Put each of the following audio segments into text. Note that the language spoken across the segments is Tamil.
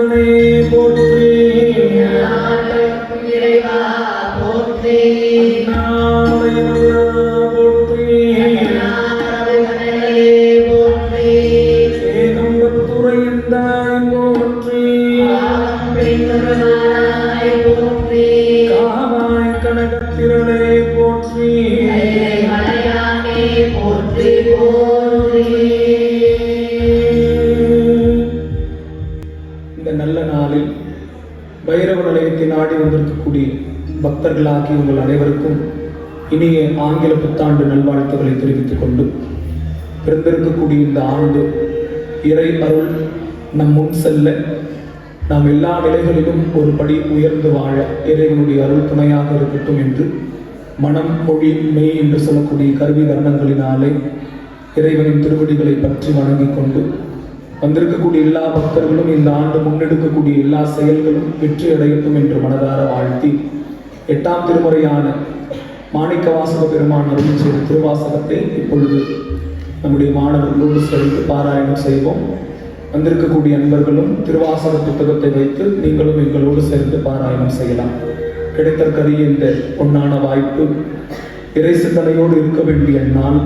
சிவனே போற்றி. இறைவா போற்றி போற்றி போற்றி போற்றி. பைரவ நிலையத்தை நாடி வந்திருக்கக்கூடிய பக்தர்களாகி உங்கள் அனைவருக்கும் இனிய ஆங்கில புத்தாண்டு நல்வாழ்த்துக்களை தெரிவித்துக் கொண்டு பிறந்திருக்கக்கூடிய இந்த ஆண்டு இறை அருள் நம் முன் செல்ல நாம் எல்லா நிலைகளிலும் ஒரு படி உயர்ந்து வாழ இறைவனுடைய அருள் துணையாக இருக்கட்டும் என்று மனம் மொழி மெய் என்று சொல்லக்கூடிய கருவி வர்ணங்களினாலே இறைவனின் திருவடிகளை பற்றி வணங்கிக் கொண்டு வந்திருக்கக்கூடிய எல்லா பக்தர்களும் இந்த ஆண்டு முன்னெடுக்கக்கூடிய எல்லா செயல்களும் வெற்றி அடையட்டும் என்று மனதார வாழ்த்தி எட்டாம் திருமுறையான மாணிக்க வாசக பெருமான் அருள் செய்த திருவாசகத்தை இப்பொழுது நம்முடைய மாணவர்களோடு சேர்ந்து பாராயணம் செய்வோம். வந்திருக்கக்கூடிய அன்பர்களும் திருவாசக புத்தகத்தை வைத்து நீங்களும் எங்களோடு சேர்ந்து பாராயணம் செய்யலாம். கிடைத்தற்கரிய இந்த பொன்னான வாய்ப்பு இறை சிந்தனையோடு இருக்க வேண்டிய நாள்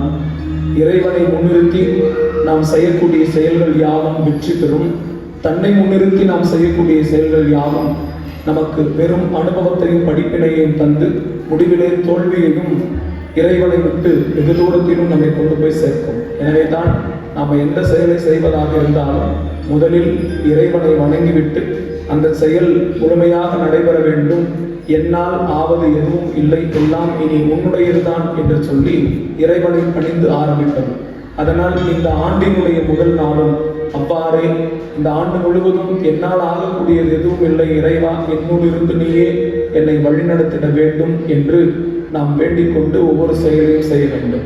இறைவனை முன்னிறுத்தி நாம் செய்யக்கூடிய செயல்கள் யாவும் வெற்றி பெறும். தன்னை முன்னிறுத்தி நாம் செய்யக்கூடிய செயல்கள் யாவும் நமக்கு பெரும் அனுபவத்தையும் படிப்பினையும் தந்து முடிவிலே தோல்வியையும் இறைவனை விட்டு வெகு தூரத்திலும் நம்மை கொண்டு போய் சேர்க்கும். எனவே தான் நாம் எந்த செயலை செய்வதாக இருந்தாலும் முதலில் இறைவனை வணங்கிவிட்டு அந்த செயல் முழுமையாக நடைபெற வேண்டும். என்னால் ஆவது எதுவும் இல்லை எல்லாம் இனி உன்னுடையதுதான் என்று சொல்லி இறைவனை பணிந்து ஆரம்பித்தது அதனால் இந்த ஆண்டினுடைய முதல் நாளும் அவ்வாறே. இந்த ஆண்டு முழுவதும் என்னால் ஆகக்கூடியது எதுவும் இல்லை. இறைவா என்னுள் நீயே என்னை வழிநடத்திட வேண்டும் என்று நாம் வேண்டிக் கொண்டு ஒவ்வொரு செயலையும் செய்ய வேண்டும்.